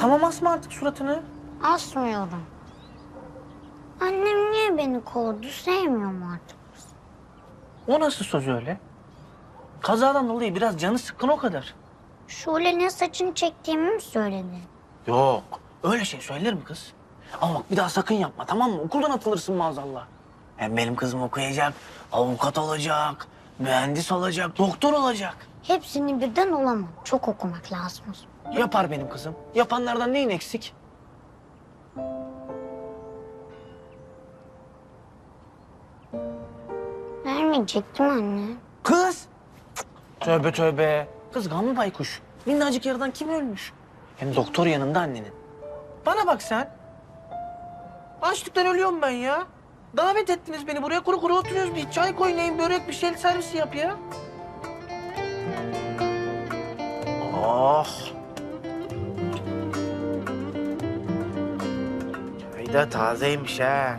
Tamam asma artık suratını. Asmıyorum. Annem niye beni kovdu sevmiyorum artık. O nasıl söz öyle? Kazadan dolayı biraz canı sıkkın o kadar. Şule'nin saçını çektiğimi mi söyledi? Yok. Öyle şey söylenir mi kız? Ama bak bir daha sakın yapma tamam mı? Okuldan atılırsın maazallah. Hem benim kızım okuyacak, avukat olacak, mühendis olacak, doktor olacak. Hepsini birden olamam. Çok okumak lazım. Yapar benim kızım. Yapanlardan neyin eksik? Vermeyecektim anne. Kız! Tövbe tövbe. Kız gamlı baykuş. Minnacık yaradan kim ölmüş? Hem doktor yanında annenin. Bana bak sen. Açlıktan ölüyorum ben ya. Davet ettiniz beni buraya kuru kuru oturuyoruz. Bir çay koy neyin börek bir şey servisi yap ya. Oh. Da tazeymiş ha.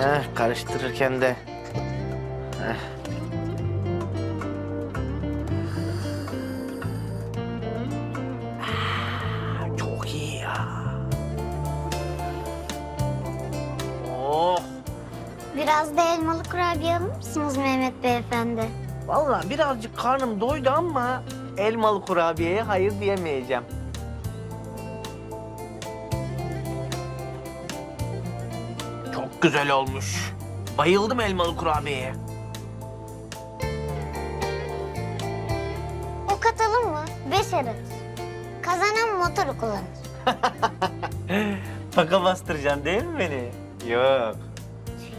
Heh, karıştırırken de. Heh. Ah, Çok iyi ya. Oh. Biraz da elmalı kurabiye alır mısınız Mehmet Beyefendi? Vallahi birazcık karnım doydu ama elmalı kurabiyeye hayır diyemeyeceğim. Çok güzel olmuş. Bayıldım elmalı kurabiyeye. Ok atalım mı? Beş ararız. Kazanan motoru kullanır. Paka bastıracaksın değil mi beni? Yok.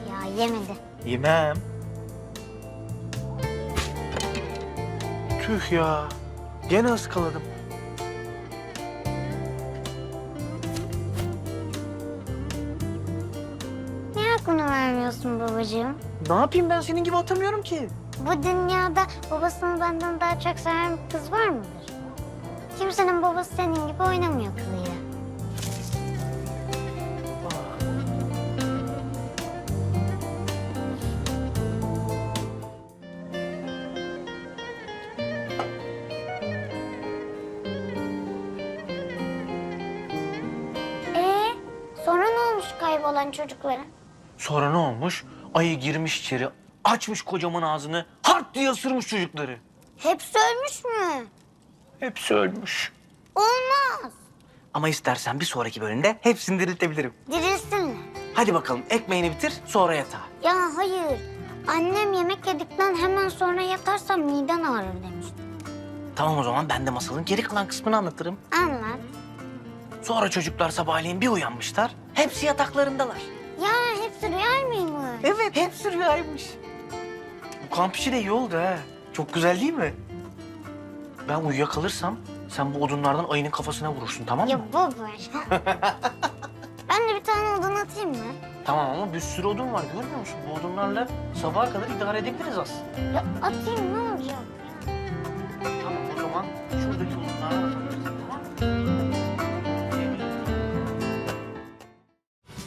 Ya yemedi. Yemem. Tüh ya. Gene ıskaladım. Niye aklını vermiyorsun babacığım? Ne yapayım ben senin gibi atamıyorum ki. Bu dünyada babasını benden daha çok seven bir kız var mıdır? Kimsenin babası senin gibi oynamıyor kızıyla. Kaybolan çocuklara? Sonra ne olmuş? Ayı girmiş içeri, açmış kocaman ağzını, hart diye ısırmış çocukları. Hepsi ölmüş mü? Hepsi ölmüş. Olmaz. Ama istersen bir sonraki bölümde hepsini diriltebilirim. Dirilsinler. Hadi bakalım ekmeğini bitir, sonra yatağa. Ya hayır. Annem yemek yedikten hemen sonra yatarsa miden ağrır demişti. Tamam o zaman ben de masalın geri kalan kısmını anlatırım. Anlat. Sonra çocuklar sabahleyin bir uyanmışlar, hepsi yataklarındalar. Ya hepsi rüya mıymış? Evet, hepsi rüyaymış. Bu kamp işi de iyi oldu ha. Çok güzel değil mi? Ben uyuyakalırsam sen bu odunlardan ayının kafasına vurursun tamam mı? Ya baba. ben de bir tane odun atayım mı? Tamam ama bir sürü odun var görmüyor musun? Bu odunlarla sabaha kadar idare edebiliriz aslında. Ya atayım ne olacak?